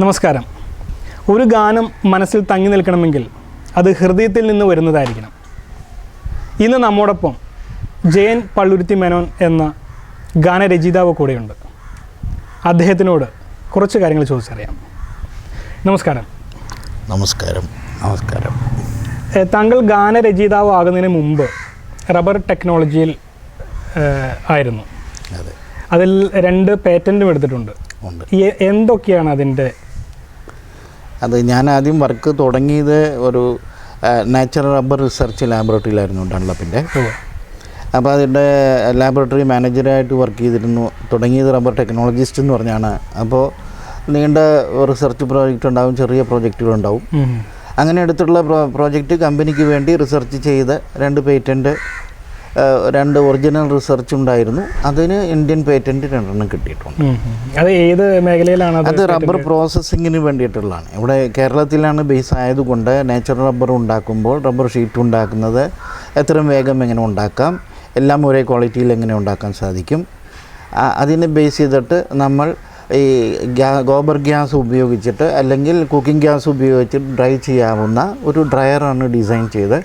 നമസ്കാരം. ഒരു ഗാനം മനസ്സിൽ തങ്ങി നിൽക്കണമെങ്കിൽ അത് ഹൃദയത്തിൽ നിന്ന് വരുന്നതായിരിക്കണം. ഇന്ന് നമ്മോടൊപ്പം ജയൻ പള്ളുരുത്തി മേനോൻ എന്ന ഗാനരചയിതാവ് കൂടെയുണ്ട്. അദ്ദേഹത്തിനോട് കുറച്ച് കാര്യങ്ങൾ ചോദിച്ചറിയാം. നമസ്കാരം. നമസ്കാരം. നമസ്കാരം. താങ്കൾ ഗാനരചയിതാവ് ആകുന്നതിന് മുമ്പ് റബ്ബർ ടെക്നോളജിയിൽ ആയിരുന്നു. അതെ. അതിൽ രണ്ട് പേറ്റന്റും എടുത്തിട്ടുണ്ട്. എന്തൊക്കെയാണ് അതിന്റെ അത് ഞാൻ ആദ്യം വർക്ക് തുടങ്ങിയത് ഒരു നാച്ചുറൽ റബ്ബർ റിസർച്ച് ലാബറട്ടറിയിലായിരുന്നു ഡൺലപ്പിന്റെ അപ്പോൾ അതിന്റെ ലാബറട്ടറി മാനേജറായിട്ട് വർക്ക് ചെയ്തിരുന്നു. തുടങ്ങിയത് റബ്ബർ ടെക്നോളജിസ്റ്റ് എന്ന് പറഞ്ഞാണ്. അപ്പോൾ നീണ്ട റിസർച്ച് പ്രോജക്റ്റ് ഉണ്ടാവും ചെറിയ പ്രോജക്റ്റുകളുണ്ടാവും ഉണ്ടാവും. അങ്ങനെ എടുത്തിട്ടുള്ള പ്രോ പ്രോജക്റ്റ് കമ്പനിക്ക് വേണ്ടി റിസർച്ച് ചെയ്ത് രണ്ട് പേറ്റന്റ് രണ്ട് ഒറിജിനൽ റിസർച്ച് ഉണ്ടായിരുന്നു. അതിന് ഇന്ത്യൻ പേറ്റന്റ് രണ്ടെണ്ണം കിട്ടിയിട്ടുണ്ട്. അത് ഏത് മേഖലയിലാണ് അത് റബ്ബർ പ്രോസസ്സിങ്ങിന് വേണ്ടിയിട്ടുള്ളതാണ്. ഇവിടെ കേരളത്തിലാണ് ബേസ് ആയതുകൊണ്ട് നാച്ചുറൽ റബ്ബർ ഉണ്ടാക്കുമ്പോൾ റബ്ബർ ഷീറ്റ് ഉണ്ടാക്കുന്നത് എത്രയും വേഗം എങ്ങനെ ഉണ്ടാക്കാം എല്ലാം ഒരേ ക്വാളിറ്റിയിൽ എങ്ങനെ ഉണ്ടാക്കാൻ സാധിക്കും. അതിനെ ബേസ് ചെയ്തിട്ട് നമ്മൾ ഈ ഗ്യാ ഗോബർ ഗ്യാസ് ഉപയോഗിച്ചിട്ട് അല്ലെങ്കിൽ കുക്കിംഗ് ഗ്യാസ് ഉപയോഗിച്ചിട്ട് ഡ്രൈ ചെയ്യാവുന്ന ഒരു ഡ്രയറാണ് ഡിസൈൻ ചെയ്ത്.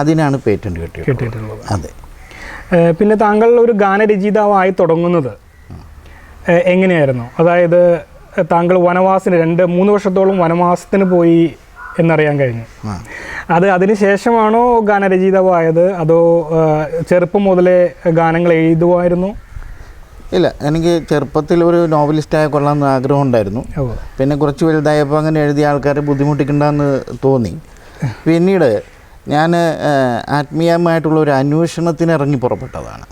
അതിനാണ് പേറ്റന്റ് കിട്ടിയത് കിട്ടിയിട്ടുള്ളത്. അതെ. പിന്നെ താങ്കൾ ഒരു ഗാനരചയിതാവായി തുടങ്ങുന്നത് എങ്ങനെയായിരുന്നു? അതായത് താങ്കൾ വനവാസത്തിന് രണ്ട് മൂന്ന് വർഷത്തോളം വനവാസത്തിന് പോയി എന്നറിയാൻ കഴിഞ്ഞു. അത് അതിന് ശേഷമാണോ ഗാനരചയിതാവായത്? അതോ ചെറുപ്പം മുതലേ ഗാനങ്ങൾ എഴുതുമായിരുന്നു ഇല്ല എനിക്ക് ചെറുപ്പത്തിൽ ഒരു നോവലിസ്റ്റായ കൊള്ളാമെന്ന് ആഗ്രഹം ഉണ്ടായിരുന്നു. പിന്നെ കുറച്ച് വലുതായപ്പോൾ അങ്ങനെ എഴുതിയ ആൾക്കാരെ ബുദ്ധിമുട്ടിക്കണ്ടെന്ന് തോന്നി. പിന്നീട് ഞാൻ ആത്മീയമായിട്ടുള്ള ഒരു അന്വേഷണത്തിന് ഇറങ്ങി പുറപ്പെട്ടതാണ്.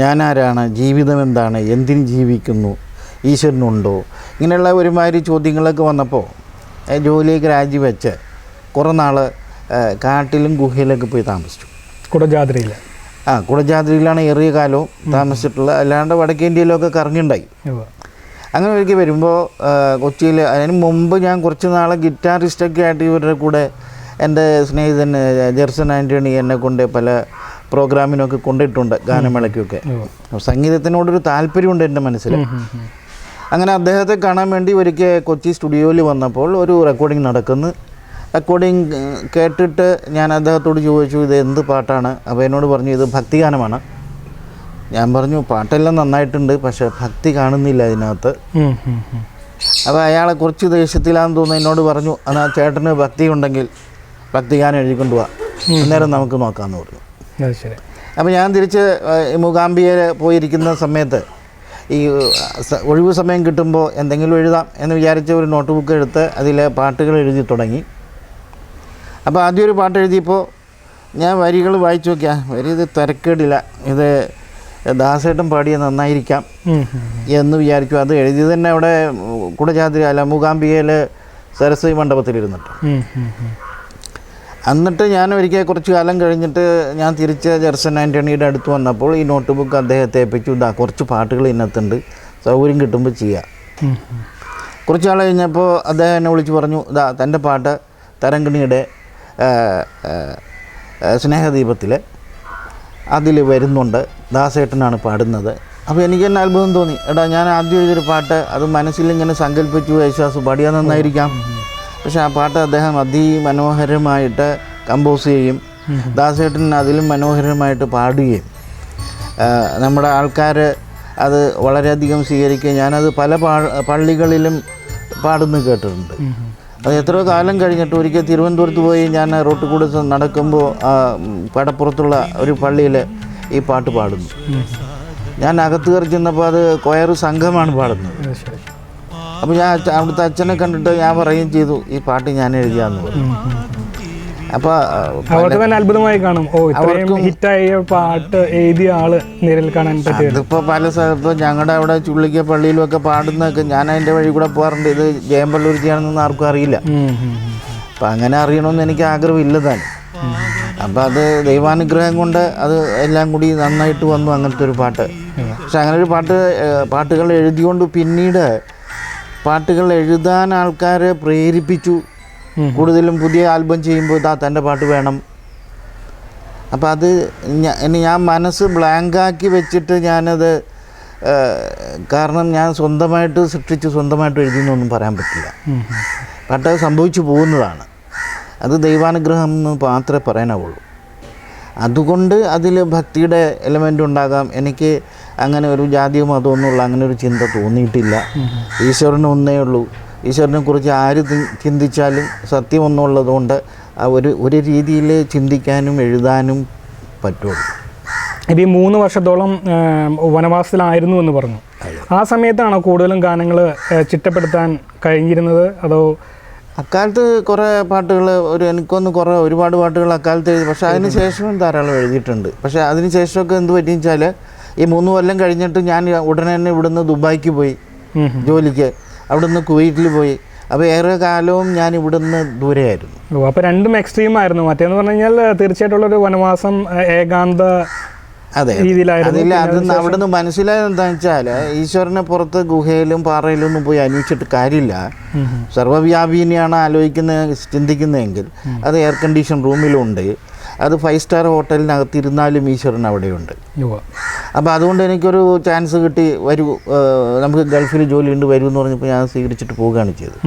ഞാൻ ആരാണ് ജീവിതം എന്താണ്? എന്തിന് ജീവിക്കുന്നു? ഈശ്വരനുണ്ടോ? ഇങ്ങനെയുള്ള ഒരുമാതിരി ചോദ്യങ്ങളൊക്കെ വന്നപ്പോൾ ജോലിയൊക്കെ രാജിവെച്ച് കുറേ നാൾ കാട്ടിലും ഗുഹയിലൊക്കെ പോയി താമസിച്ചു. കുടജാദ്രിയിൽ ആ കുടജാദ്രിയിലാണ് ഏറിയ കാലവും താമസിച്ചിട്ടുള്ളത് അല്ലാണ്ട് വടക്കേ ഇന്ത്യയിലൊക്കെ കറങ്ങിണ്ടായി. അങ്ങനെ ഒരിക്കൽ വരുമ്പോൾ കൊച്ചിയിൽ അതിന് മുമ്പ് ഞാൻ കുറച്ച് നാളെ ഗിറ്റാറിസ്റ്റൊക്കെ ആയിട്ട് ഇവരുടെ കൂടെ എന്റെ സ്നേഹിതൻ ജെർസൺ ആന്റണി എന്നെ കൊണ്ട് പല പ്രോഗ്രാമിനൊക്കെ കൊണ്ടിട്ടുണ്ട് ഗാനമേളയ്ക്കൊക്കെ. സംഗീതത്തിനോടൊരു താല്പര്യമുണ്ട് എന്റെ മനസ്സിൽ. അങ്ങനെ അദ്ദേഹത്തെ കാണാൻ വേണ്ടി ഒരിക്കൽ കൊച്ചി സ്റ്റുഡിയോയിൽ വന്നപ്പോൾ ഒരു റെക്കോർഡിംഗ് നടക്കുന്നു. റെക്കോർഡിംഗ് കേട്ടിട്ട് ഞാൻ അദ്ദേഹത്തോട് ചോദിച്ചു ഇത് എന്ത് പാട്ടാണ്? അപ്പോൾ എന്നോട് പറഞ്ഞു ഇത് ഭക്തിഗാനമാണ്. ഞാൻ പറഞ്ഞു പാട്ടെല്ലാം നന്നായിട്ടുണ്ട് പക്ഷേ ഭക്തി കാണുന്നില്ല അതിനകത്ത്. അപ്പോൾ അയാളെ കുറച്ച് ദേഷ്യത്തിലാന്ന് തോന്നുന്നു എന്നോട് പറഞ്ഞു എന്നാൽ ചേട്ടന് ഭക്തി ഉണ്ടെങ്കിൽ ഭക്തിഗാനം എഴുതിക്കൊണ്ട് പോവാം അന്നേരം നമുക്ക് നോക്കാമെന്ന് പറഞ്ഞു. ശരി. അപ്പോൾ ഞാൻ തിരിച്ച് മൂകാംബിയെ മൂകാംബികയിൽ പോയിരിക്കുന്ന സമയത്ത് ഈ ഒഴിവ് സമയം കിട്ടുമ്പോൾ എന്തെങ്കിലും എഴുതാം എന്ന് വിചാരിച്ച് ഒരു നോട്ട് ബുക്ക് എടുത്ത് അതിൽ പാട്ടുകൾ എഴുതി തുടങ്ങി. അപ്പോൾ ആദ്യം ഒരു പാട്ട് എഴുതിയപ്പോൾ ഞാൻ വരികൾ വായിച്ചു നോക്കിയാൽ വരി ഇത് തിരക്കേടില്ല ഇത് ദാസേട്ടൻ പാടിയ നന്നായിരിക്കാം. എന്ന് വിചാരിച്ചു അത് എഴുതി തന്നെ അവിടെ കുടജാതിരി അല്ല മൂകാംബികയിൽ സരസ്വതി മണ്ഡപത്തിലിരുന്നിട്ട്. എന്നിട്ട് ഞാൻ ഒരിക്കൽ കുറച്ച് കാലം കഴിഞ്ഞിട്ട് ഞാൻ തിരിച്ച് ജെർസൺ ആന്റണിയുടെ അടുത്ത് വന്നപ്പോൾ ഈ നോട്ട് ബുക്ക് അദ്ദേഹത്തെ ഏൽപ്പിച്ചു. ഇതാ കുറച്ച് പാട്ടുകൾ ഇതിനകത്തുണ്ട്. സൗകര്യം കിട്ടുമ്പോൾ ചെയ്യാം. കുറച്ച് നാൾ കഴിഞ്ഞപ്പോൾ അദ്ദേഹം എന്നെ വിളിച്ച് പറഞ്ഞു ഇതാ തന്റെ പാട്ട് തരങ്കിണിയുടെ സ്നേഹദീപത്തിലെ അതിൽ വരുന്നുണ്ട്. ദാസേട്ടനാണ് പാടുന്നത്. അപ്പോൾ എനിക്ക് തന്നെ അത്ഭുതം തോന്നി. എടാ ഞാൻ ആദ്യം എഴുതിയൊരു പാട്ട് അത് മനസ്സിൽ ഇങ്ങനെ സങ്കല്പിച്ചു യേശുദാസ് പാടിയാൽ നന്നായിരിക്കാം. പക്ഷേ ആ പാട്ട് അദ്ദേഹം അതിമനോഹരമായിട്ട് കമ്പോസ് ചെയ്യും. ദാസേട്ടൻ അതിലും മനോഹരമായിട്ട് പാടുകയും നമ്മുടെ ആൾക്കാർ അത് വളരെയധികം സ്വീകരിക്കുകയും ഞാനത് പല പള്ളികളിലും പാടുന്നു കേട്ടിട്ടുണ്ട്. അത് എത്രയോ കാലം കഴിഞ്ഞിട്ട് ഒരിക്കൽ തിരുവനന്തപുരത്ത് പോയി ഞാൻ റോട്ടിൽ കൂടെ നടക്കുമ്പോൾ കടപ്പുറത്തുള്ള ഒരു പള്ളിയിൽ ഈ പാട്ട് പാടുന്നു. ഞാൻ അകത്ത് കയറി ചെന്നപ്പോൾ അത് കൊയർ സംഘമാണ് പാടുന്നത്. അപ്പോൾ ഞാൻ അവിടുത്തെ അച്ഛനെ കണ്ടിട്ട് ഞാൻ പറയുകയും ചെയ്തു ഈ പാട്ട് ഞാൻ എഴുതിയാന്ന്. പറഞ്ഞു ഉം. അപ്പോൾ അവർക്ക് തന്നെ അത്ഭുതമായി കാണും. ഓ ഇത്രയും ഹിറ്റായ പാട്ട് എഴുതിയ ആൾ നേരിൽ കാണാൻ അതിപ്പോൾ പല സ്ഥലത്തും ഞങ്ങളുടെ അവിടെ ചുള്ളിക്ക പള്ളിയിലുമൊക്കെ പാടുന്നതൊക്കെ ഞാൻ അതിന്റെ വഴി കൂടെ പോകാറുണ്ട്. ഇത് ജയമ്പള്ളൂരിച്ചാണെന്നൊന്നും ആർക്കും അറിയില്ല. അപ്പം അങ്ങനെ അറിയണമെന്ന് എനിക്ക് ആഗ്രഹമില്ല താൻ. അപ്പം അത് ദൈവാനുഗ്രഹം കൊണ്ട് അത് എല്ലാം കൂടി നന്നായിട്ട് വന്നു അങ്ങനത്തെ ഒരു പാട്ട്. പക്ഷെ അങ്ങനെ ഒരു പാട്ട് പാട്ടുകൾ എഴുതിക്കൊണ്ട് പിന്നീട് പാട്ടുകൾ എഴുതാൻ ആൾക്കാരെ പ്രേരിപ്പിച്ചു. കൂടുതലും പുതിയ ആൽബം ചെയ്യുമ്പോൾ ഇതാ തന്റെ പാട്ട് വേണം. അപ്പം അത് ഇനി ഞാൻ മനസ്സ് ബ്ലാങ്കാക്കി വെച്ചിട്ട് ഞാനത് കാരണം ഞാൻ സ്വന്തമായിട്ട് സൃഷ്ടിച്ച് സ്വന്തമായിട്ട് എഴുതിയെന്നൊന്നും പറയാൻ പറ്റില്ല. പാട്ട് സംഭവിച്ചു പോകുന്നതാണ്. അത് ദൈവാനുഗ്രഹം എന്ന് മാത്രമേ പറയാനാവുള്ളൂ. അതുകൊണ്ട് അതിൽ ഭക്തിയുടെ എലമെന്റ് ഉണ്ടാകാം. എനിക്ക് അങ്ങനെ ഒരു ജാതിയോ മതമൊന്നുമുള്ള അങ്ങനെ ഒരു ചിന്ത തോന്നിയിട്ടില്ല. ഈശ്വരന് ഒന്നേ ഉള്ളൂ. ഈശ്വരനെ കുറിച്ച് ആര് ചിന്തിച്ചാലും സത്യമൊന്നുള്ളതുകൊണ്ട് ആ ഒരു ഒരു രീതിയിൽ ചിന്തിക്കാനും എഴുതാനും പറ്റുള്ളൂ. ഇത് ഈ മൂന്ന് വർഷത്തോളം വനവാസത്തിലായിരുന്നു എന്ന് പറഞ്ഞു. ആ സമയത്താണോ കൂടുതലും ഗാനങ്ങൾ ചിട്ടപ്പെടുത്താൻ കഴിഞ്ഞിരുന്നത്? അതോ അക്കാലത്ത് കുറേ പാട്ടുകൾ ഒരു എനിക്കൊന്ന് കുറേ ഒരുപാട് പാട്ടുകൾ അക്കാലത്ത് എഴുതി പക്ഷേ അതിന് ശേഷവും ധാരാളം എഴുതിയിട്ടുണ്ട്. പക്ഷേ അതിന് ശേഷമൊക്കെ എന്ത് പറ്റിയെന്ന് വെച്ചാൽ ഈ മൂന്ന് കൊല്ലം കഴിഞ്ഞിട്ട് ഞാൻ ഉടനെ തന്നെ ഇവിടുന്ന് ദുബായിക്ക് പോയി. ജോലിക്ക്. അവിടുന്ന് കുവൈറ്റിൽ പോയി. അപ്പോൾ ഏറെ കാലവും ഞാൻ ഇവിടുന്ന് ദൂരെയായിരുന്നു. ഓ അപ്പോൾ രണ്ടും എക്സ്ട്രീം ആയിരുന്നു. മറ്റേന്ന് പറഞ്ഞു കഴിഞ്ഞാൽ തീർച്ചയായിട്ടുള്ളൊരു വനവാസം ഏകാന്ത അതെ അതിൽ അത് അവിടുന്ന് മനസ്സിലായത് എന്താണെന്ന് വെച്ചാൽ ഈശ്വരനെ പുറത്ത് ഗുഹയിലും പാറയിലും ഒന്നും പോയി അന്വേഷിച്ചിട്ട് കാര്യമില്ല. സർവവ്യാപിനെയാണ് ആലോചിക്കുന്ന ചിന്തിക്കുന്നതെങ്കിൽ അത് എയർ കണ്ടീഷൻ റൂമിലുണ്ട് അത് ഫൈവ് സ്റ്റാർ ഹോട്ടലിനകത്തിരുന്നാലും ഈശ്വരൻ അവിടെയുണ്ട്. അപ്പോൾ അതുകൊണ്ട് എനിക്കൊരു ചാൻസ് കിട്ടി വരൂ നമുക്ക് ഗൾഫിൽ ജോലി ഉണ്ട് വരൂ എന്ന് പറഞ്ഞപ്പോൾ ഞാൻ സ്വീകരിച്ചിട്ട് പോവുകയാണ് ചെയ്തത്.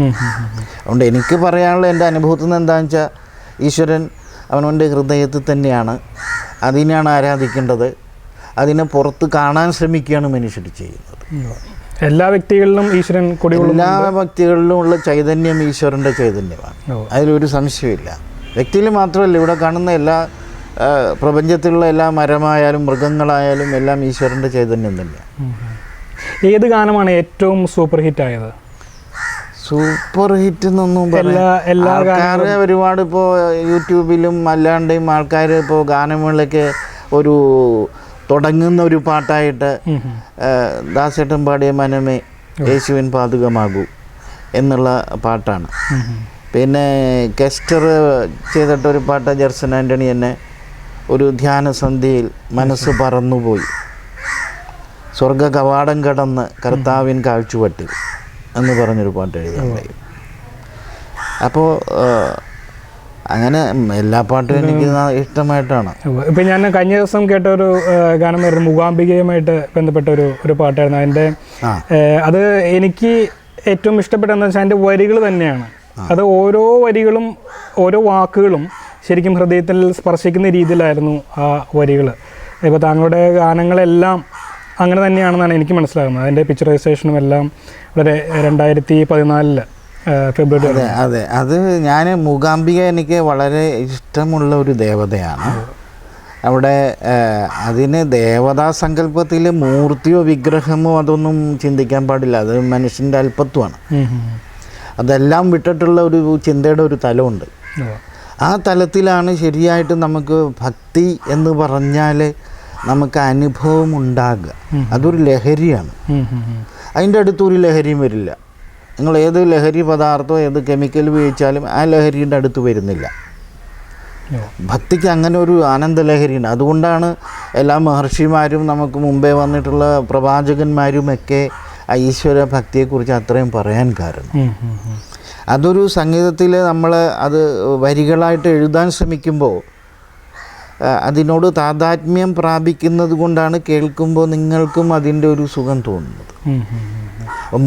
അതുകൊണ്ട് എനിക്ക് പറയാനുള്ള എന്റെ അനുഭവത്തിൽ നിന്ന് എന്താണെന്ന് വെച്ചാൽ ഈശ്വരൻ അവനവന്റെ ഹൃദയത്തിൽ തന്നെയാണ്. അതിനെയാണ് ആരാധിക്കേണ്ടത്. അതിനെ പുറത്ത് കാണാൻ ശ്രമിക്കുകയാണ് മനുഷ്യർ ചെയ്യുന്നത്. എല്ലാ വ്യക്തികളിലും ഈശ്വരൻ എല്ലാ വ്യക്തികളിലും ഉള്ള ചൈതന്യം ഈശ്വരന്റെ ചൈതന്യമാണ്. അതിലൊരു സംശയമില്ല വ്യക്തിയിൽ മാത്രമല്ല ഇവിടെ കാണുന്ന എല്ലാ പ്രപഞ്ചത്തിലുള്ള എല്ലാ മരമായാലും മൃഗങ്ങളായാലും എല്ലാം ഈശ്വരന്റെ ചൈതന്യം തന്നെയാണ്. ഏത് ഗാനമാണ് ഏറ്റവും സൂപ്പർ ഹിറ്റ് ആയത് സൂപ്പർ ഹിറ്റ് എന്നൊന്നും ആൾക്കാർ ഒരുപാട് ഇപ്പോൾ യൂട്യൂബിലും അല്ലാണ്ടും ആൾക്കാർ ഇപ്പോൾ ഗാനമേളയ്ക്ക് ഒരു തുടങ്ങുന്ന ഒരു പാട്ടായിട്ട്. ദാസേട്ടൻ പാടിയ മനമേ യേശുവിൻ പാതുകമാകൂ എന്നുള്ള പാട്ടാണ്. പിന്നെ കെസ്റ്റർ ചെയ്തിട്ടൊരു പാട്ട് ജെർസൺ ആന്റണി എന്നെ ഒരു ധ്യാനസന്ധ്യയിൽ മനസ്സ് പറന്നുപോയി. സ്വർഗ കവാടം കടന്ന് കർത്താവിൻ കാഴ്ചവട്ടിൽ എന്ന് പറഞ്ഞൊരു പാട്ട് എഴുതാൻ കഴിയും. അപ്പോൾ അങ്ങനെ എല്ലാ പാട്ടും എനിക്ക് ഇഷ്ടമായിട്ടാണ്. ഇപ്പം ഞാൻ കഴിഞ്ഞ ദിവസം കേട്ട ഒരു ഗാനമായിരുന്നു മൂകാംബികയുമായിട്ട് ബന്ധപ്പെട്ട ഒരു ഒരു പാട്ടായിരുന്നു അതിന്റെ അത് എനിക്ക് ഏറ്റവും ഇഷ്ടപ്പെട്ടതെന്ന് വെച്ചാൽ അതിന്റെ വരികൾ തന്നെയാണ്. അത് ഓരോ വരികളും ഓരോ വാക്കുകളും ശരിക്കും ഹൃദയത്തിൽ സ്പർശിക്കുന്ന രീതിയിലായിരുന്നു ആ വരികൾ. ഇപ്പോൾ താങ്കളുടെ ഗാനങ്ങളെല്ലാം അങ്ങനെ തന്നെയാണെന്നാണ് എനിക്ക് മനസ്സിലാകുന്നത്. അതിന്റെ പിക്ചറൈസേഷനും എല്ലാം വളരെ രണ്ടായിരത്തി പതിനാലിൽ ഫെബ്രുവരി അതെ അതെ. അത് ഞാൻ മൂകാംബിക എനിക്ക് വളരെ ഇഷ്ടമുള്ള ഒരു ദേവതയാണ്. അവിടെ അതിന് ദേവതാ സങ്കല്പത്തിൽ മൂർത്തിയോ വിഗ്രഹമോ അതൊന്നും ചിന്തിക്കാൻ പാടില്ല. അത് മനുഷ്യന്റെ അല്പത്വമാണ്. അതെല്ലാം വിട്ടിട്ടുള്ള ഒരു ചിന്തയുടെ ഒരു തലമുണ്ട്. ആ തലത്തിലാണ് ശരിയായിട്ട് നമുക്ക് ഭക്തി എന്ന് പറഞ്ഞാൽ നമുക്ക് അനുഭവം ഉണ്ടാകുക. അതൊരു ലഹരിയാണ്. അതിന്റെ അടുത്ത് ഒരു ലഹരിയും വരില്ല. നിങ്ങൾ ഏത് ലഹരി പദാർത്ഥമോ ഏത് കെമിക്കൽ ഉപയോഗിച്ചാലും ആ ലഹരിയുടെ അടുത്ത് വരുന്നില്ല. ഭക്തിക്ക് അങ്ങനെ ഒരു ആനന്ദ ലഹരിയുണ്ട് അതുകൊണ്ടാണ് എല്ലാ മഹർഷിമാരും നമുക്ക് മുമ്പേ വന്നിട്ടുള്ള പ്രവാചകന്മാരുമൊക്കെ ഈശ്വര ഭക്തിയെക്കുറിച്ച് അത്രയും പറയാൻ കാരണം. അതൊരു സംഗീതത്തിൽ നമ്മൾ അത് വരികളായിട്ട് എഴുതാൻ ശ്രമിക്കുമ്പോൾ അതിനോട് താതാത്മ്യം പ്രാപിക്കുന്നത് കൊണ്ടാണ് കേൾക്കുമ്പോൾ നിങ്ങൾക്കും അതിന്റെ ഒരു സുഖം തോന്നുന്നത്.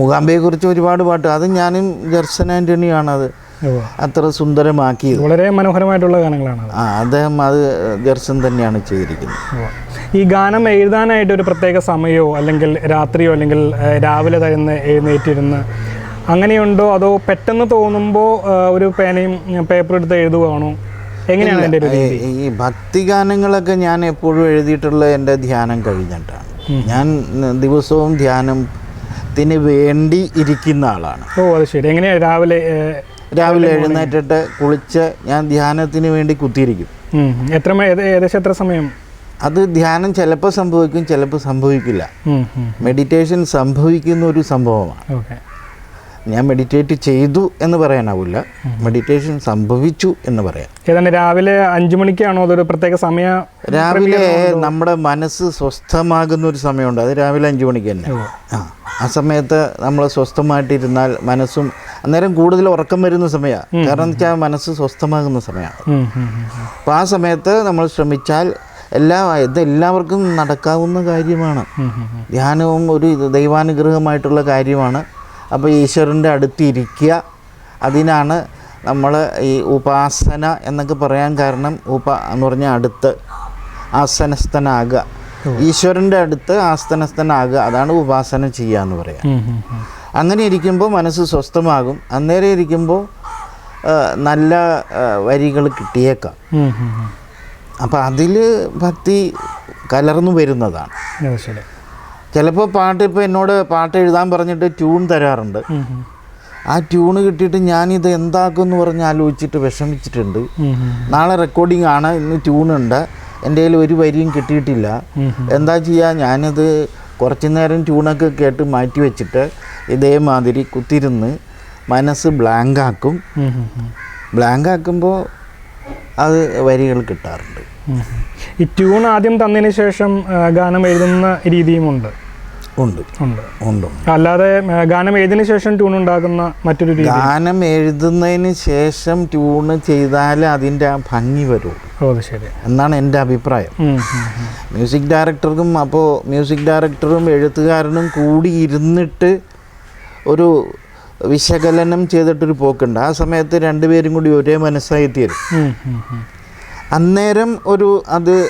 മുഖാംബയെക്കുറിച്ച്. ഒരുപാട് പാട്ട്. അത് ഞാനും ദർശന ആന്റണിയാണ് അത് അത്ര സുന്ദരമാക്കിയത്. വളരെ മനോഹരമായിട്ടുള്ള ഗാനങ്ങളാണ് ആ അദ്ദേഹം അത് ജെർസൻ തന്നെയാണ് ചെയ്തിരിക്കുന്നത്. ഈ ഗാനം എഴുതാനായിട്ട് ഒരു പ്രത്യേക സമയമോ അല്ലെങ്കിൽ രാത്രിയോ അല്ലെങ്കിൽ രാവിലെ തരുന്ന് എഴുന്നേറ്റിരുന്ന് അങ്ങനെയുണ്ടോ? അതോ പെട്ടെന്ന് തോന്നുമ്പോൾ ഒരു പേനയും പേപ്പർ എടുത്ത് എഴുതുവാണോ? എങ്ങനെയാണ് എന്റെ ഈ- ഭക്തിഗാനങ്ങളൊക്കെ ഞാൻ എപ്പോഴും എഴുതിയിട്ടുള്ള എന്റെ ധ്യാനം കഴിഞ്ഞിട്ടാണ്. ഞാൻ ദിവസവും ധ്യാനത്തിന് വേണ്ടി ഇരിക്കുന്ന ആളാണ്. ഓ അത് ശരി. എങ്ങനെയാണ് രാവിലെ രാവിലെ എഴുന്നേറ്റിട്ട് കുളിച്ച് ഞാൻ ധ്യാനത്തിന് വേണ്ടി കുത്തിയിരിക്കും. എത്ര ഏകദേശം എത്ര സമയം? അത് ധ്യാനം ചിലപ്പോൾ സംഭവിക്കും ചിലപ്പോൾ സംഭവിക്കില്ല. മെഡിറ്റേഷൻ സംഭവിക്കുന്ന ഒരു സംഭവമാണ്. ഓക്കെ. ഞാൻ മെഡിറ്റേറ്റ് ചെയ്തു എന്ന് പറയാനാവില്ല. മെഡിറ്റേഷൻ സംഭവിച്ചു എന്ന് പറയാം. ഏതാണ് രാവിലെ അഞ്ചു മണിക്കാണോ അതൊരു പ്രത്യേക സമയ രാവിലെ നമ്മുടെ മനസ്സ് സ്വസ്ഥമാകുന്ന ഒരു സമയമുണ്ട്. അത് രാവിലെ അഞ്ചു മണിക്ക് തന്നെ. ആ ആ സമയത്ത് നമ്മൾ സ്വസ്ഥമായിട്ടിരുന്നാൽ മനസ്സും അന്നേരം കൂടുതൽ ഉറക്കം വരുന്ന സമയമാണ് കാരണം എന്ന് വെച്ചാൽ മനസ്സ് സ്വസ്ഥമാകുന്ന സമയമാണ്. അപ്പോൾ ആ സമയത്ത് നമ്മൾ ശ്രമിച്ചാൽ എല്ലാ ഇത് എല്ലാവർക്കും നടക്കാവുന്ന കാര്യമാണ്. ധ്യാനവും ഒരു ദൈവാനുഗ്രഹമായിട്ടുള്ള കാര്യമാണ്. അപ്പോൾ ഈശ്വരന്റെ അടുത്ത് ഇരിക്കുക. അതിനാണ് നമ്മൾ ഈ ഉപാസന എന്നൊക്കെ പറയാൻ കാരണം ഉപ എന്ന് പറഞ്ഞാൽ അടുത്ത് ആസനസ്ഥനാകുക. ഈശ്വരന്റെ അടുത്ത് ആസനസ്ഥനാകുക. അതാണ് ഉപാസന ചെയ്യുക എന്ന് പറയാം. അങ്ങനെ ഇരിക്കുമ്പോൾ മനസ്സ് സ്വസ്ഥമാകും. അന്നേരം ഇരിക്കുമ്പോൾ നല്ല വരികൾ കിട്ടിയേക്കാം. അപ്പോൾ അതിൽ ഭക്തി കലർന്നു വരുന്നതാണ്. ശരി. ചിലപ്പോൾ പാട്ട് ഇപ്പോൾ എന്നോട് പാട്ട് എഴുതാൻ പറഞ്ഞിട്ട് ട്യൂൺ തരാറുണ്ട്. ആ ട്യൂണ് കിട്ടിയിട്ട് ഞാനിത് എന്താക്കും എന്ന് പറഞ്ഞ് ആലോചിച്ചിട്ട് വിഷമിച്ചിട്ടുണ്ട്. നാളെ റെക്കോർഡിംഗ് ആണ് ഇന്ന് ട്യൂണുണ്ട് എന്റെ കയ്യിൽ ഒരു വരിയും കിട്ടിയിട്ടില്ല. എന്താ ചെയ്യുക ഞാനിത് കുറച്ച് നേരം ട്യൂണൊക്കെ കേട്ട് മാറ്റി വെച്ചിട്ട് ഇതേമാതിരി കുത്തിരുന്ന് മനസ്സ് ബ്ലാങ്ക് ആക്കും ഉം, ഉം, ഉം. ബ്ലാങ്ക് ആക്കുമ്പോൾ അത് വരികൾ കിട്ടാറുണ്ട്. ഈ ട്യൂൺ ആദ്യം തന്നതിന് ശേഷം ഗാനം എഴുതുന്ന രീതിയുമുണ്ട് ഉണ്ട്. ഉണ്ട്. അല്ലാതെ ഗാനം എഴുതിയതിന് ശേഷം ട്യൂൺ ഉണ്ടാക്കുന്ന മറ്റൊരു ഗാനം എഴുതുന്നതിന് ശേഷം ട്യൂണ് ചെയ്താൽ അതിന്റെ ആ ഭംഗി വരുള്ളൂ ശരി. എന്നാണ് എന്റെ അഭിപ്രായം. മ്യൂസിക് ഡയറക്ടർക്കും അപ്പോൾ മ്യൂസിക് ഡയറക്ടറും എഴുത്തുകാരനും കൂടി ഇരുന്നിട്ട് ഒരു വിശകലനം ചെയ്തിട്ടൊരു പോക്കുണ്ട്. ആ സമയത്ത് രണ്ടുപേരും കൂടി ഒരേ മനസ്സായി തീരും. അന്നേരം ഒരു അത്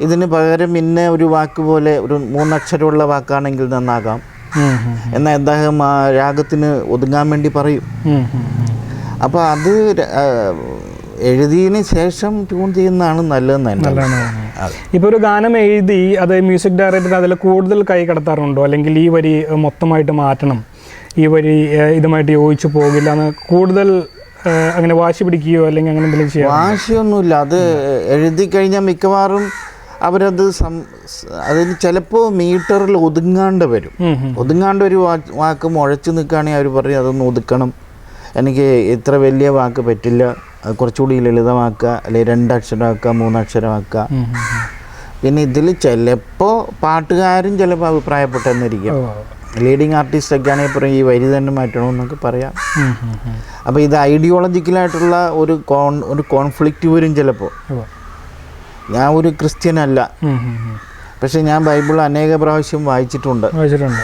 ഇതിന് പകരം ഇന്ന ഒരു വാക്ക് പോലെ ഒരു മൂന്നക്ഷരമുള്ള വാക്കാണെങ്കിൽ നന്നാകാം. എന്നാൽ അദ്ദേഹം ആ രാഗത്തിന് ഒതുങ്ങാൻ വേണ്ടി പറയും. അപ്പൊ. അപ്പോൾ അത് എഴുതിയതിന് ശേഷം ട്യൂൺ ചെയ്യുന്നതാണ് നല്ലതെന്ന് തന്നെ ഇപ്പോൾ ഒരു ഗാനം എഴുതി അത് മ്യൂസിക് ഡയറക്ടർ അതിൽ കൂടുതൽ കൈ കടത്താറുണ്ടോ? അല്ലെങ്കിൽ ഈ വരി മൊത്തമായിട്ട് മാറ്റണം. ഈ വരി ഇതുമായിട്ട് യോജിച്ചു പോകില്ല എന്ന് കൂടുതൽ അങ്ങനെ വാശി പിടിക്കുകയോ അല്ലെങ്കിൽ അങ്ങനെ എന്തെങ്കിലും വാശിയൊന്നുമില്ല. അത് എഴുതി കഴിഞ്ഞാൽ മിക്കവാറും അവരത് സം അതിന് ചിലപ്പോൾ മീറ്ററിൽ ഒതുങ്ങാണ്ട് വരും. ഒതുങ്ങാണ്ട് ഒരു വാക്ക് മുഴച്ചു നിൽക്കുകയാണെങ്കിൽ അവർ പറയും അതൊന്ന് ഒതുക്കണം. എനിക്ക് ഇത്ര വലിയ വാക്ക് പറ്റില്ല. കുറച്ചുകൂടി ലളിതമാക്കുക അല്ലെങ്കിൽ രണ്ടക്ഷരമാക്കുക മൂന്നക്ഷരമാക്കുക. പിന്നെ ഇതിൽ ചിലപ്പോൾ പാട്ടുകാരും ചിലപ്പോൾ അഭിപ്രായപ്പെട്ടെന്നിരിക്കും. ലീഡിങ് ആർട്ടിസ്റ്റ് ഒക്കെ ആണെങ്കിൽ പറയും ഈ വരി തന്നെ മാറ്റണമെന്നൊക്കെ പറയാം. അപ്പോൾ ഇത് ഐഡിയോളജിക്കലായിട്ടുള്ള ഒരു കോൺ ഒരു കോൺഫ്ലിക്റ്റ് വരും ചിലപ്പോൾ ഞാൻ ഒരു ക്രിസ്ത്യൻ അല്ല പക്ഷെ ഞാൻ ബൈബിൾ അനേക പ്രാവശ്യം വായിച്ചിട്ടുണ്ട്. വായിച്ചിട്ടുണ്ട്.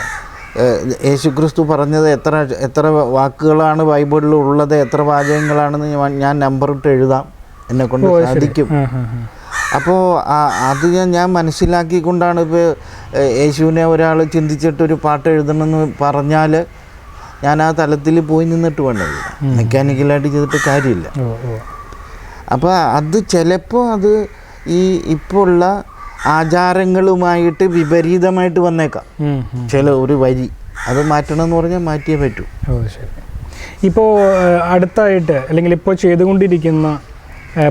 യേശുക്രിസ്തു പറഞ്ഞത് എത്ര എത്ര വാക്കുകളാണ് ബൈബിളിൽ ഉള്ളത് എത്ര വാചകങ്ങളാണെന്ന് ഞാൻ- നമ്പർ ഇട്ട് എഴുതാം. എന്നെ കൊണ്ട് സാധിക്കും. അപ്പോൾ അത് ഞാൻ ഞാൻ മനസ്സിലാക്കിക്കൊണ്ടാണ് ഇപ്പോൾ യേശുവിനെ ഒരാൾ ചിന്തിച്ചിട്ടൊരു പാട്ട് എഴുതണമെന്ന് പറഞ്ഞാൽ ഞാൻ ആ തലത്തിൽ പോയി നിന്നിട്ട് വേണ്ടത് മെക്കാനിക്കലായിട്ട് ചെയ്തിട്ട് കാര്യമില്ല. അപ്പോൾ അത് ചിലപ്പോൾ അത് ഈ ഇപ്പോൾ ഉള്ള ആചാരങ്ങളുമായിട്ട് വിപരീതമായിട്ട് വന്നേക്കാം. ചില ഒരു വരി അത് മാറ്റണം എന്ന് പറഞ്ഞാൽ മാറ്റിയേ പറ്റൂ. ഓ ശരി. ഇപ്പോൾ അടുത്തായിട്ട് അല്ലെങ്കിൽ ഇപ്പോൾ ചെയ്തുകൊണ്ടിരിക്കുന്ന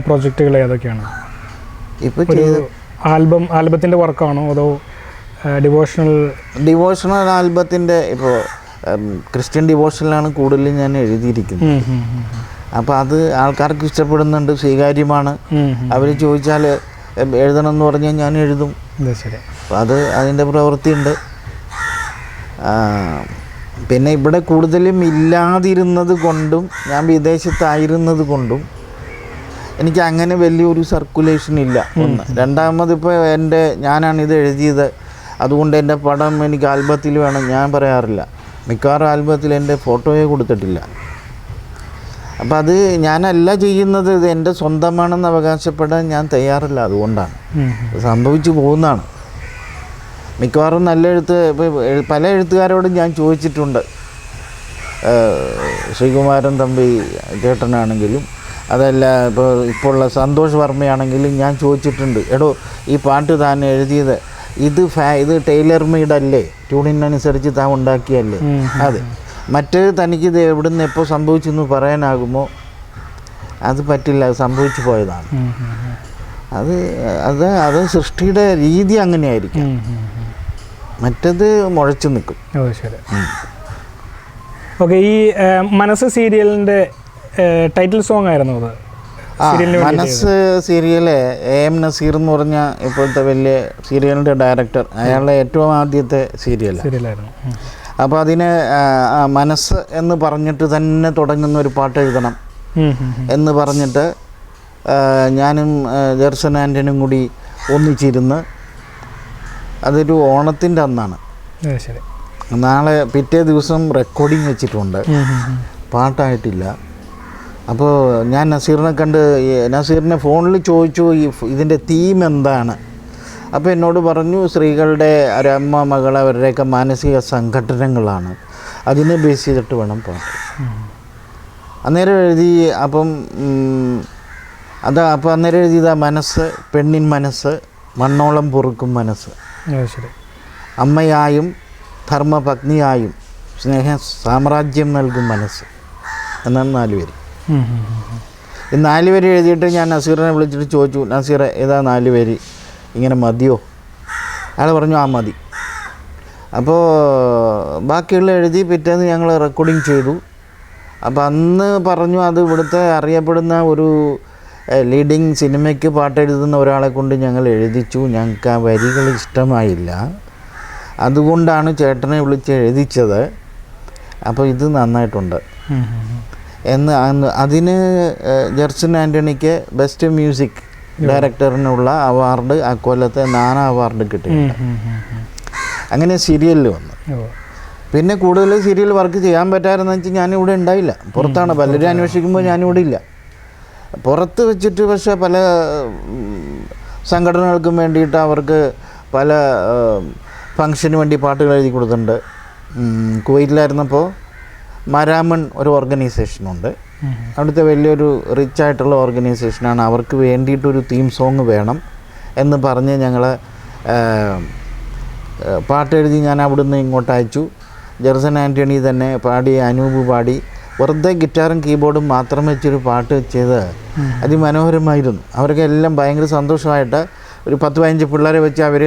പ്രോജക്റ്റുകൾ ഏതൊക്കെയാണ്? ഇപ്പോൾ ചെയ്ത് ആൽബം ആൽബത്തിന്റെ വർക്കാണോ അതോ ഡിവോഷണൽ? ഡിവോഷണൽ ആൽബത്തിന്റെ ഇപ്പോൾ ക്രിസ്ത്യൻ ഡിവോഷനിലാണ് കൂടുതലും ഞാൻ എഴുതിയിരിക്കുന്നത്. അപ്പോൾ അത് ആൾക്കാർക്ക് ഇഷ്ടപ്പെടുന്നുണ്ട് സ്വീകാര്യമാണ്. അവർ ചോദിച്ചാൽ എഴുതണം എന്ന് പറഞ്ഞാൽ ഞാൻ എഴുതും. അത് അതിന്റെ പ്രവൃത്തിയുണ്ട്. പിന്നെ ഇവിടെ കൂടുതലും ഇല്ലാതിരുന്നത് കൊണ്ടും ഞാൻ വിദേശത്തായിരുന്നത് കൊണ്ടും എനിക്ക് അങ്ങനെ വലിയൊരു സർക്കുലേഷൻ ഇല്ല. ഒന്ന്. രണ്ടാമത് ഇപ്പോൾ എന്റെ ഞാനാണ് ഇത് എഴുതിയത്. അതുകൊണ്ട് എന്റെ പടം എനിക്ക് ആൽബത്തിൽ വേണം ഞാൻ പറയാറില്ല. മിക്കവാറും ആൽബത്തിൽ എന്റെ ഫോട്ടോയെ കൊടുത്തിട്ടില്ല. അപ്പം അത് ഞാനല്ല ചെയ്യുന്നത് ഇത് എന്റെ സ്വന്തമാണെന്ന് അവകാശപ്പെടാൻ ഞാൻ തയ്യാറില്ല അതുകൊണ്ടാണ്. സംഭവിച്ചു പോകുന്നതാണ്. മിക്കവാറും നല്ല എഴുത്ത് പല എഴുത്തുകാരോടും ഞാൻ ചോദിച്ചിട്ടുണ്ട്. ശ്രീകുമാരൻ തമ്പി ചേട്ടനാണെങ്കിലും അതല്ല ഇപ്പോൾ ഇപ്പോൾ ഉള്ള സന്തോഷ് വർമ്മയാണെങ്കിലും ഞാൻ ചോദിച്ചിട്ടുണ്ട് എടോ ഈ പാട്ട് താൻ എഴുതിയത് ഇത് ഫാ ഇത് ടൈലർ മെയ്ഡ് അല്ലേ ട്യൂണിനനുസരിച്ച് താൻ ഉണ്ടാക്കിയല്ലേ? അതെ. മറ്റ് തനിക്കിത് എവിടുന്ന് എപ്പോൾ സംഭവിച്ചെന്ന് പറയാനാകുമോ? അത് പറ്റില്ല അത് സംഭവിച്ചു പോയതാണ്. അത് അത് അത് സൃഷ്ടിയുടെ രീതി അങ്ങനെയായിരിക്കും. മറ്റത് മുഴച്ചു നിൽക്കും. ഓക്കെ ഈ മനസ്സ് സീരിയലിന്റെ ടൈറ്റിൽ സോങ് ആയിരുന്നു അത്. മനസ്സ് സീരിയൽ എ എം നസീർ എന്ന് പറഞ്ഞ ഇപ്പോഴത്തെ വലിയ സീരിയലിന്റെ ഡയറക്ടർ അയാളുടെ ഏറ്റവും ആദ്യത്തെ സീരിയലാണ്. അപ്പോൾ അതിന് മനസ്സ് എന്ന് പറഞ്ഞിട്ട് തന്നെ തുടങ്ങുന്ന ഒരു പാട്ട് എഴുതണം. എന്ന് പറഞ്ഞിട്ട് ഞാനും ജെർസൺ ആന്റനും കൂടി ഒന്നിച്ചിരുന്ന് അതൊരു ഓണത്തിന്റെ അന്നാണ്. നാളെ പിറ്റേ ദിവസം റെക്കോർഡിങ് വെച്ചിട്ടുണ്ട്. പാട്ടായിട്ടില്ല. അപ്പോൾ ഞാൻ നസീറിനെ കണ്ട് നസീറിനെ ഫോണിൽ ചോദിച്ചു ഈ ഇതിന്റെ തീം എന്താണ്? അപ്പോൾ എന്നോട് പറഞ്ഞു സ്ത്രീകളുടെ ഒരമ്മ മകൾ അവരുടെയൊക്കെ മാനസിക സംഘടനകളാണ് അതിനെ ബേസ് ചെയ്തിട്ട് വേണം പാട്ട് ഉം. അന്നേരം എഴുതി അപ്പം അതാ അപ്പോൾ അന്നേരം എഴുതിയതാ മനസ്സ് പെണ്ണിൻ മനസ്സ് മണ്ണോളം പൊറുക്കും മനസ്സ്. അമ്മയായും ധർമ്മപത്നിയായും സ്നേഹ സാമ്രാജ്യം നൽകും മനസ്സ്. എന്നാണ് നാല് പേര്. ഈ നാല് പേര് എഴുതിയിട്ട് ഞാൻ നസീറിനെ വിളിച്ചിട്ട് ചോദിച്ചു നസീറെ ഏതാ നാല് പേര്? ഇങ്ങനെ മതിയോ? അയാൾ പറഞ്ഞു ആ മതി. അപ്പോൾ ബാക്കിയുള്ള എഴുതി പിറ്റേന്ന് ഞങ്ങൾ റെക്കോർഡിങ് ചെയ്തു. അപ്പോൾ അന്ന് പറഞ്ഞു അത് ഇവിടുത്തെ അറിയപ്പെടുന്ന ഒരു ലീഡിങ് സിനിമയ്ക്ക് പാട്ട് എഴുതുന്ന ഒരാളെ കൊണ്ട് ഞങ്ങൾ എഴുതിച്ചു. ഞങ്ങൾക്ക് ആ വരികൾ ഇഷ്ടമായില്ല. അതുകൊണ്ടാണ് ചേട്ടനെ വിളിച്ച് എഴുതിച്ചത്. അപ്പോൾ ഇത് നന്നായിട്ടുണ്ട്. എന്ന് അതിന് ജെർസൺ ആന്റണിക്ക് ബെസ്റ്റ് മ്യൂസിക് ഡയറക്ടറിനുള്ള അവാർഡ് ആ കൊല്ലത്തെ നാനാ അവാർഡ് കിട്ടി. അങ്ങനെ സീരിയലിൽ വന്നു. പിന്നെ കൂടുതൽ സീരിയൽ വർക്ക് ചെയ്യാൻ പറ്റാറെന്ന് വെച്ചാൽ ഞാനിവിടെ ഉണ്ടായില്ല. പുറത്താണ്. പലരും അന്വേഷിക്കുമ്പോൾ ഞാനിവിടെ ഇല്ല. പുറത്ത് വെച്ചിട്ട് പക്ഷേ പല സംഘടനകൾക്കും വേണ്ടിയിട്ട് അവർക്ക് പല ഫങ്ഷന് വേണ്ടി പാട്ടുകൾ എഴുതി കൊടുത്തിട്ടുണ്ട്. കുവൈറ്റിലായിരുന്നപ്പോൾ മരാമൺ ഒരു ഓർഗനൈസേഷനുണ്ട്. അവിടുത്തെ വലിയൊരു റിച്ച് ആയിട്ടുള്ള ഓർഗനൈസേഷനാണ് അവർക്ക് വേണ്ടിയിട്ടൊരു തീം സോങ് വേണം എന്ന് പറഞ്ഞ് ഞങ്ങൾ പാട്ടെഴുതി ഞാൻ അവിടുന്ന് ഇങ്ങോട്ട് അയച്ചു ജെർസൻ ആന്റണി തന്നെ പാടി അനൂപ് പാടി വെറുതെ ഗിറ്റാറും കീബോർഡും മാത്രം വെച്ചൊരു പാട്ട് ചെയ്ത്. അതിമനോഹരമായിരുന്നു അവർക്ക് എല്ലാം ഭയങ്കര സന്തോഷമായിട്ട് ഒരു പത്ത് പതിനഞ്ച് പിള്ളേരെ വെച്ച് അവർ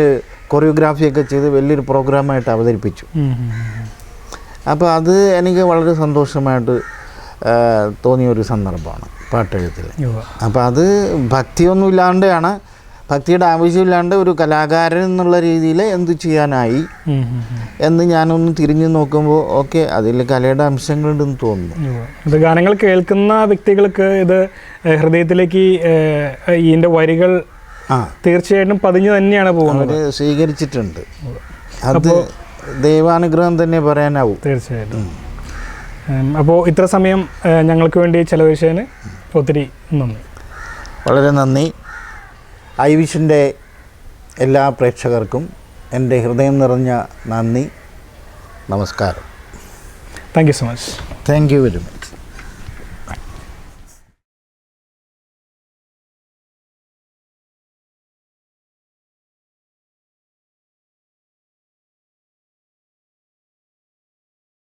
കൊറിയോഗ്രാഫിയൊക്കെ ചെയ്ത് വലിയൊരു പ്രോഗ്രാമായിട്ട് അവതരിപ്പിച്ചു. അപ്പോൾ അത് എനിക്ക് വളരെ സന്തോഷമായിട്ട് തോന്നിയ ഒരു സന്ദർഭമാണ് പാട്ടെഴുത്തിൽ. അപ്പോൾ അത് ഭക്തിയൊന്നും ഇല്ലാണ്ടാണ് ഭക്തിയുടെ ആവശ്യമില്ലാണ്ട് ഒരു കലാകാരൻ എന്നുള്ള രീതിയിൽ എന്ത് ചെയ്യാനായി. എന്ന് ഞാനൊന്ന് തിരിഞ്ഞു നോക്കുമ്പോൾ ഓക്കെ അതിൽ കലയുടെ അംശങ്ങളുണ്ടെന്ന് തോന്നുന്നു. അത് ഇത് ഗാനങ്ങൾ കേൾക്കുന്ന വ്യക്തികൾക്ക് ഇത് ഹൃദയത്തിലേക്ക് ഇതിന്റെ വരികൾ ആ. തീർച്ചയായിട്ടും പതിഞ്ഞു തന്നെയാണ് പോകുന്നത്. സ്വീകരിച്ചിട്ടുണ്ട്. അത് ദൈവാനുഗ്രഹം തന്നെ പറയാനാവും. തീർച്ചയായിട്ടും. അപ്പോൾ ഇത്ര സമയം ഞങ്ങൾക്ക് വേണ്ടി ചെലവഴിച്ചതിന് ഒത്തിരി നന്ദി. വളരെ നന്ദി. ഐ വിഷിന്റെ എല്ലാ പ്രേക്ഷകർക്കും എന്റെ ഹൃദയം നിറഞ്ഞ നന്ദി. നമസ്കാരം. Thank you so much thank you very much